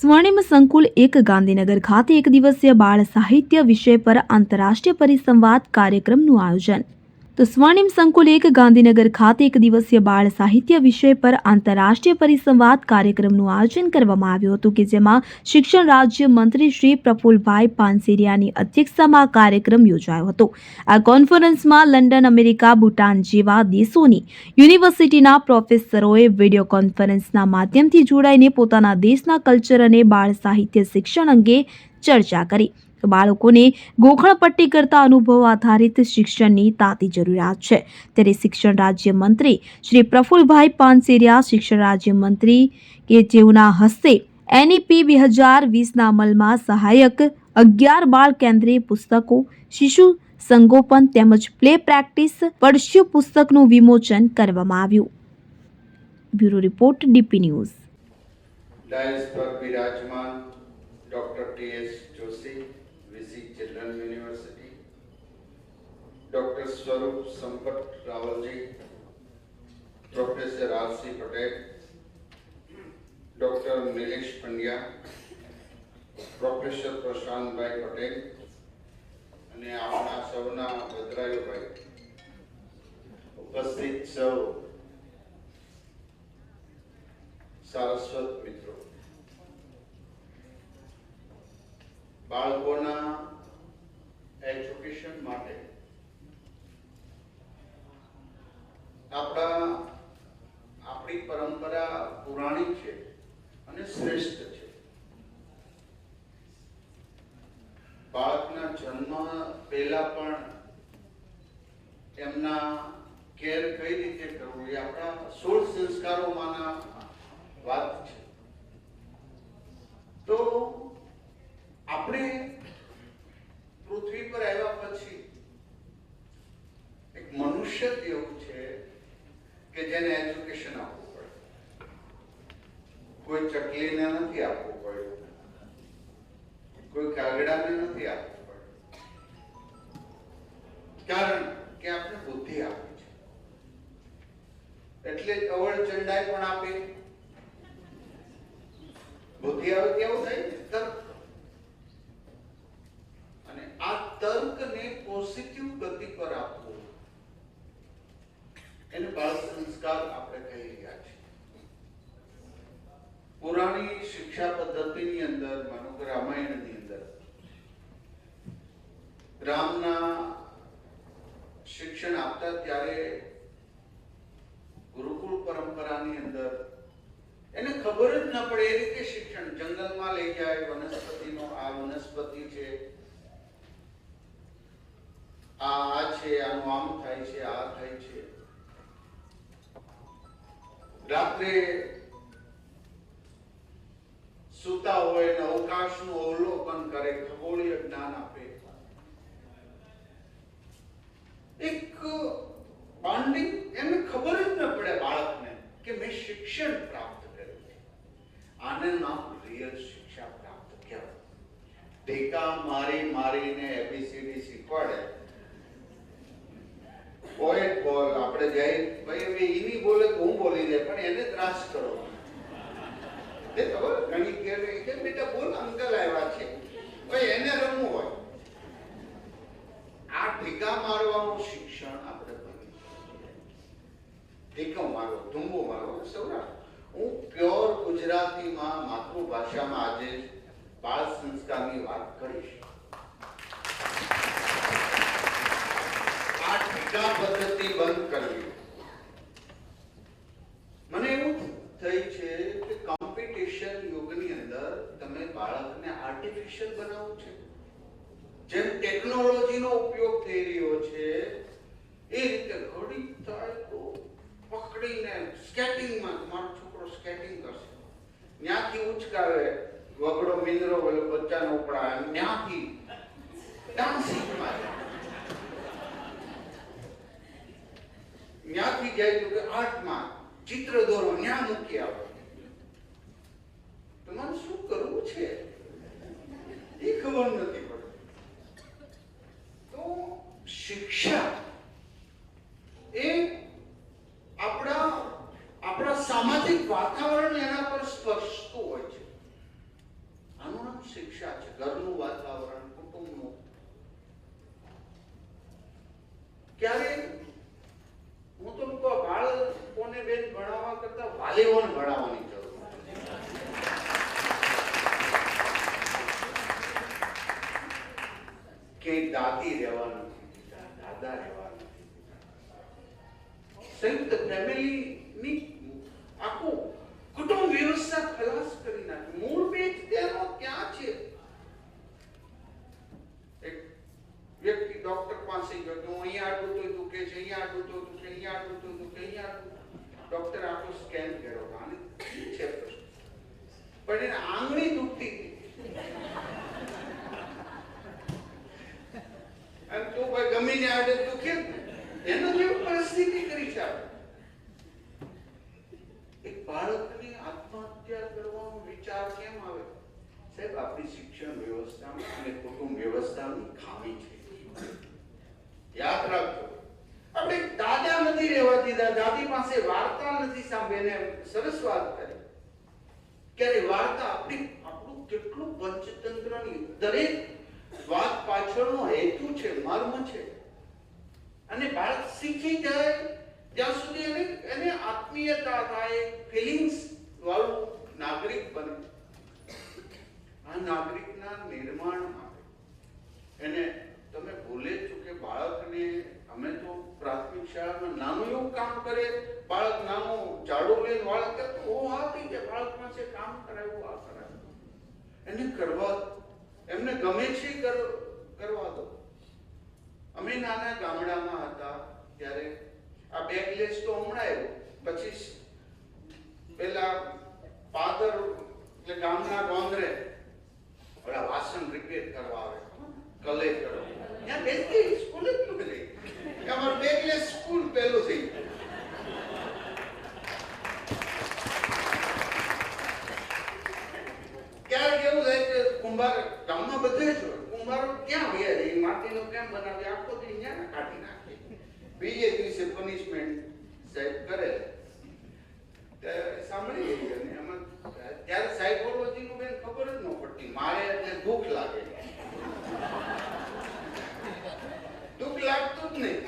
સ્વર્ણિમ સંકુલ એક ગાંધીનગર ખાતે એક દિવસીય બાળ સાહિત્ય વિષય પર આંતરરાષ્ટ્રીય પરિસંવાદ કાર્યક્રમનું આયોજન. તો સ્વર્ણિમ સંકુલ એક ગાંધીનગર ખાતે એક દિવસીય બાળ સાહિત્ય વિષય પર આંતરરાષ્ટ્રીય પરિસંવાદ કાર્યક્રમનું આયોજન કરવામાં આવ્યું હતું કે જેમાં શિક્ષણ રાજ્ય મંત્રી શ્રી પ્રફુલભાઈ પાનસેરિયાની અધ્યક્ષતામાં કાર્યક્રમ યોજાયો હતો. આ કોન્ફરન્સમાં લંડન, અમેરિકા, ભૂટાન જેવા દેશોની યુનિવર્સિટીના પ્રોફેસરોએ વીડિયો કોન્ફરન્સના માધ્યમથી જોડાઈને પોતાના દેશના કલ્ચર અને બાળ સાહિત્ય શિક્ષણ અંગે ચર્ચા કરી. બાળકોને ગોખણપટ્ટી કરતા અનુભવ આધારિત શિક્ષણની તાતી જરૂરિયાત છે. ત્યારે શિક્ષણ રાજ્ય મંત્રી શ્રી પ્રફુલભાઈ પાનસેરિયા, શિક્ષણ રાજ્ય મંત્રી કે જેઓના હસ્તે એનઈપી બે હજાર વીસના અમલમાં સહાયક અગિયાર બાળ કેન્દ્રીય પુસ્તકો, શિશુ સંગોપન તેમજ પ્લે પ્રેક્ટિસ, પડશ્ય પુસ્તકનું વિમોચન કરવામાં આવ્યું. Bureau report, DP news. Dais પર બિરાજમાન doctor T S Joshi. VC university doctor Swaroop Sampat રાવલજી professor RC Patel doctor Nilesh Pandya professor Prashantbhai Patel અને આપણા સૌના ભદ્રાયુભાઈ ઉપસ્થિત સૌ સારસ્વત મિત્રો. બાળકોના એજ્યુકેશન માટે. આપણા, આપણી પરંપરા પુરાણી છે અને શ્રેષ્ઠ છે. બાળકના જન્મ પહેલા પણ એમના કેર કઈ રીતે કરવું એ આપણા સોળ સંસ્કારોમાંના વાત છે. તો આપણે પૃથ્વી પર આવ્યા પછી એક મનુષ્ય એવું છે કે જેને એજ્યુકેશન આપવું પડે. કોઈ ચકલીને નથી આપવું પડ્યું. કોઈ કાગડાને નથી આપવું કારણ કે આપણે બુદ્ધિ આપી છે. એટલે અવળ ચંડાઈ પણ આપે. બુદ્ધિ આવે કેવું થાય? આ તર્કને પોઝિટિવ ગતિ પર આપવો. એને બાળ સંસ્કાર આપણે કહી રહ્યા છીએ. પુરાણી શિક્ષા પદ્ધતિની અંદર, માનો કે રામાયણની અંદર, રામના શિક્ષણ આપતા ત્યારે ગુરુકુળ પરંપરાની અંદર એને ખબર જ ન પડે એ રીતે શિક્ષણ. જંગલમાં લઈ જાય, વનસ્પતિનો આ વનસ્પતિ છે આ આ આમ થાય છે, આ થાય છે. રાત્રે સુતા હોય ને અવકાશનું અવલોકન કરે, ખગોળીય જ્ઞાન આપે. એક બોન્ડિંગ એમને ખબર જ ન પડે બાળકને કે મેં શિક્ષણ પ્રાપ્ત કર્યું છે. આને નામ રિયલ શિક્ષા પ્રાપ્ત કહેવાય. ટેકા મારી મારીને એબીસીડી શીખવાડે પોએટ બોલ, આપણે જઈ. ભાઈ ઈની બોલે તો હું બોલી દે, પણ એને ત્રાસ કરો. એ ખબર? ઘણી કે કે બેટા, બોલ, અંકલ આવ્યા છે. ભાઈ, એને રમવું હોય. આ ઠીકા મારવાનું શિક્ષણ આપણે ટીકો મારો, ધૂંબો મારો. સૌરાષ્ટ્ર. હું પ્યોર ગુજરાતીમાં માતૃભાષામાં આજે બાળ સંસ્કારની વાત કરીશ. આ પદ્ધતિ બંધ કરવી. મને એવું થઈ છે કે કોમ્પિટિશન યુગની અંદર તમે બાળકને આર્ટિફિશિયલ બનાવો છે. જેમ ટેકનોલોજીનો ઉપયોગ થઈ રહ્યો છે, એ રીતે ઘડી તળકો પકડીને સ્કેટિંગમાં મારો છોકરો સ્કેટિંગ કરશે. ત્યાંથી ઉચકાવે, વગડો મિંદરો બચ્ચાનો ઉપડા ત્યાંથી ડાન્સિંગમાં ત્યાંથી તો કે આઠમાં ચિત્ર દોરો, ન્યા મૂકી આવો. તમારે શું કરવું છે? એ ખબર નથી પડતી. તો શિક્ષા એ આપણા આપણા સામાજિક વાતાવરણ એના પર સ્પર્શતું હોય છે. આનું શિક્ષા છે. ઘરનું વાતાવરણ કુટુંબનું ક્યારે હું તો કહું બાળકોને બેન ભણાવવા વાલીઓને ભણાવવાની જરૂર કે દાદી રહેવા નથી દાદા રહેવા નથી સંયુક્ત ફેમિલી ની આખું કુટુંબ વ્યવસ્થા ખલાસ કરી નાખી મૂળ બેજ તેનો ક્યાં છે એક વ્યક્તિ ડોક્ટર પાસે ગયો કે હું અહીંયા આટલું તો દુખે છે અહીંયા આટલું તો દુખે અહીંયા આટલું તો દુખે અહીંયા આટલું ડોક્ટર આખો સ્કેન કર્યો આને શું છે પ્રશ્ન? પણ એને આંગળી દુખતી ભાઈ ગમીને આડે દુખે એનો જેવી પરિસ્થિતિ કરી છે. એક આત્મહત્યા કરવાનો વિચાર કેમ આવે? સાહેબ, આપણી શિક્ષણ વ્યવસ્થામાં અને કુટુંબ વ્યવસ્થાની ખામી છે. યાદ રાખજો. આપણે દાદા નથી રહેવા દીધા દાદી પાસે વાર્તા નથી સાંભળીને સરસ વાત કરી. ક્યારે વાર્તા આપણી આપણું કેટલું પંચતંત્રની દરેક વાત પાછળનો હેતુ છે, મર્મ છે. અને બાળક શીખી જાય, ત્યાં સુધી એને એને આત્મીયતા થાય ફિલિંગ્સ વાળું નાગરિક બને. આ નાગરિકના નિર્માણ માટે. એને તમે ભૂલે છો કે બાળકને અમે તો પ્રાથમિક શાળામાં નાનું એવું કામ કરે બાળક નાનું ઝાડુ લઈને બાળક કરે તો ઓ થઈ જાય બાળક પાસે કામ કરાવ્યું આ કરાવ્યું એને કરવા, એમને ગમે છે કરવા દો. અમે નાના ગામડામાં હતા ત્યારે આ બેકલેસ તો હમણાં આવ્યું. પછી પેલા પાદર, એટલે ગામના ગોંદરે ઓલા વાસણ રિપેર કરવા આવે. કલે કરો ત્યાં બેસતી સ્કૂલ જ રહી. અમારું બેકલેસ સ્કૂલ પહેલું થઈ ક્યારેક એવું થાય કે કુંભાર ગામમાં બધે જ હોય. કુંભારો ક્યાં વયા જાય ઈ માટીનો કેમ બનાવે? આખો દી ને કાઢી નાખે? બીજે દિવસે પનિશમેન્ટ સાહેબ કરે સાંભળી ગઈ અને એમાં ત્યારે સાયકોલોજી નું બેન ખબર જ ન પડતી. મારે એટલે દુઃખ લાગે. દુઃખ લાગતું જ નહીં.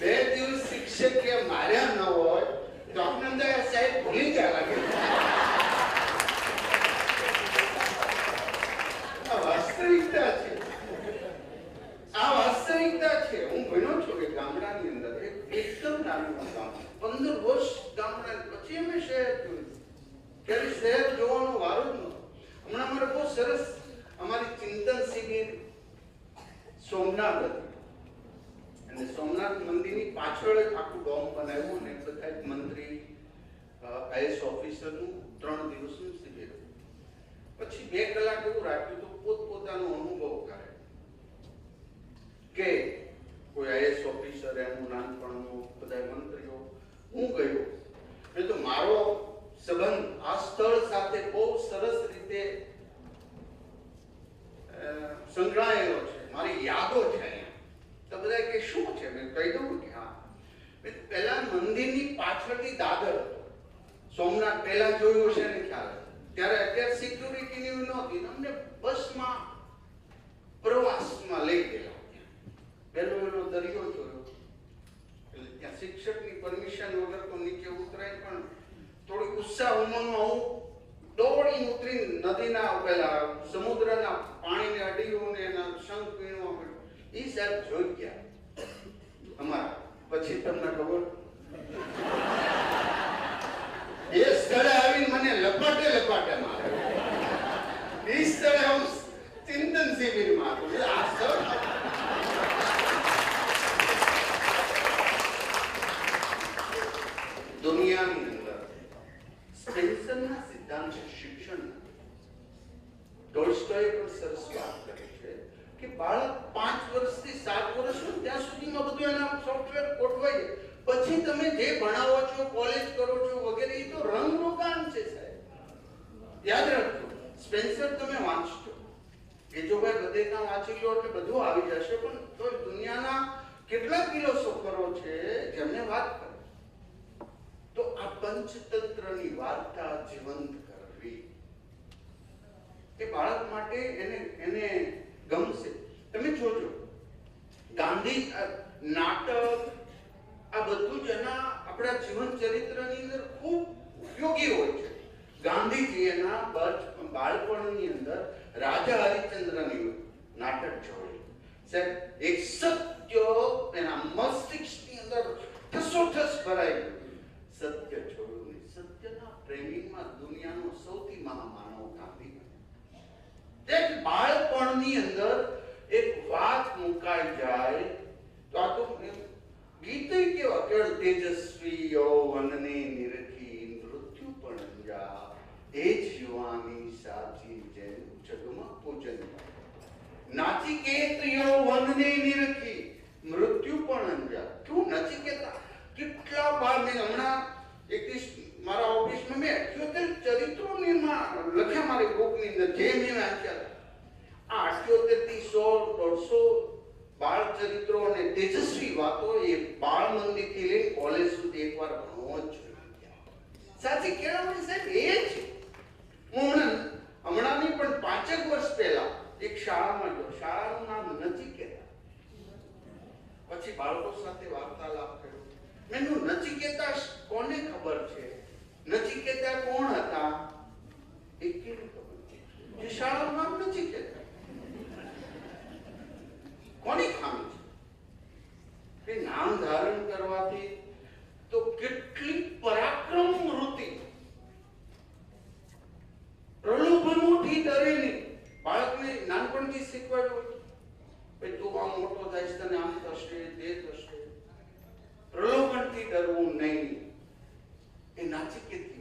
બે દિવસ શિક્ષકે માર્યા ન હોય હું ભણ્યો છું કે ગામડાની અંદર. એકદમ નાનું પંદર વર્ષ ગામડા પછી અમે શહેર જોયું. ત્યારે શહેર જોવાનો વારો જ નહોતો. હમણાં મારે બહુ સરસ અમારી ચિંતન સોમનાથ હતી. અને સોમનાથ મંદિરની પાછળ જ આખું ડોમ બનાવ્યું અને બધા જ મંત્રી આઈએસ ઓફિસરનું ત્રણ દિવસનું શિબિર પછી બે કલાક એવું રાખ્યું તો પોતપોતાનો અનુભવ કરે કે કોઈ આઈએસ ઓફિસર એનું નાનપણનું બધા મંત્રીઓ હું ગયો એ તો મારો સંબંધ આ સ્થળ સાથે બહુ સરસ રીતે અ, સંકળાયેલો છે મારી યાદો છે અહીંયા તો બધા કે શું છે મેં કહી દઉં કે હા મેં પહેલા મંદિરની પાછળથી દાદર હતો સોમનાથ પહેલા જોયું હશે ને ખ્યાલ ત્યારે અત્યારે સિક્યુરિટીની નહોતી ને અમને બસમાં પ્રવાસમાં લઈ ગયેલા પહેલો એનો દરિયો જોયો. એટલે ત્યાં શિક્ષકની પરમિશન વગર તો નીચે ઉતરાય પણ થોડી ઉત્સાહ ઉમંગમાં હું દોડી ઉતરી નદીના પેલા સમુદ્રના પાણીને અડીયું ને એના શંખ પીણવા માંડ્યો. એ સાહેબ જોઈ ગયા. અમારા. પછી તમને ખબર એ સ્થળે આવીને મને લપાટે લપાટે મારે એ સ્થળે હું ચિંતન શિબિરમાં હતો એટલે આ સ્થળ દુનિયાની અંદર સ્પેન્સરના સિદ્ધાંત છે શિક્ષણ ટોલ્સ્ટોય પણ સરસ વાત કરી છે કે બાળક પાંચ વર્ષથી સાત વર્ષ હોય ત્યાં સુધીમાં બધું એના સોફ્ટવેર ગોઠવાઈ પછી તમે જે ભણાવો છો કોલેજ કરો છો વગેરે, એ તો રંગનું છે સાહેબ. યાદ રાખજો સ્પેન્સર તમે વાંચજો. એ જો ભાઈ બધે કામ વાંચી લો એટલે બધું આવી જશે, પણ તો દુનિયાના કેટલા ફિલોસોફરો છે જેમને વાત કરી. તો આ પંચતંત્રની વાર્તા જીવંત કરવી. એ બાળક માટે એને એને ગમશે તમે જોજો, ગાંધી નાટક, આ બધું જ એના આપણા જીવન ચરિત્રની અંદર ખૂબ ઉપયોગી હોય છે. ગાંધીજી એના બાળપણની અંદર રાજા હરિચંદ્રની નાટક જોડે સાહેબ, એક સત્ય એના મસ્તિષ્કની અંદર ઠસોઠસ ભરાઈ ગયું. સત્ય છોડ્યું નહીં. સત્યના પ્રેમીમાં દુનિયાનો સૌથી મહામાનવ એક બાળપણની અંદર એક વાત મુકાઈ જાય, તો આ તો ગીતે કેવા કેળ તેજસ્વી યૌવનને નિરખી મૃત્યુ પણ જા એ જ યુવાની સાચી જેમ જગમાં પૂજન નાચિકેત યૌવનને નિરખી મૃત્યુ પણ અંજા શું નચિકેતા. કેટલા બાર હમણાં એક દિવસ મારા ઓફિસમાં મેં અઠ્યોતેર ચરિત્રો લખ્યા મારી બુકની અંદર, જે મેં વાંચ્યા આ અઠ્યોતેરથી સો, દોઢસો બાળ ચરિત્રો અને તેજસ્વી વાતો એ બાળ મંદિરથી લઈ કોલેજ સુધી એકવાર ભણવો જ જોઈએ. સાચી કેળવણી સાહેબ એ છે. હું હમણાં નહીં, પણ પાંચેક વર્ષ પહેલા એક શાળામાં ગયો. શાળાનું નામ નચિકેતા પછી બાળકો સાથે વાર્તાલાપ કર્યો. મેનું નચિકેતા કોને ખબર છે? નચિકેતા કોણ હતા? એ ધારણ કરવાથી કેટલી પરાક્રમ વૃત્તિ. પ્રલોભનોથી ડરે નહીં બાળકને નાનપણથી શીખવાડ્યું ભાઈ, તું આમ મોટો થઈશ તને આમ થશે, તે થશે. પ્રલોભનથી ડરવું નહીં. એ નાચિકેતની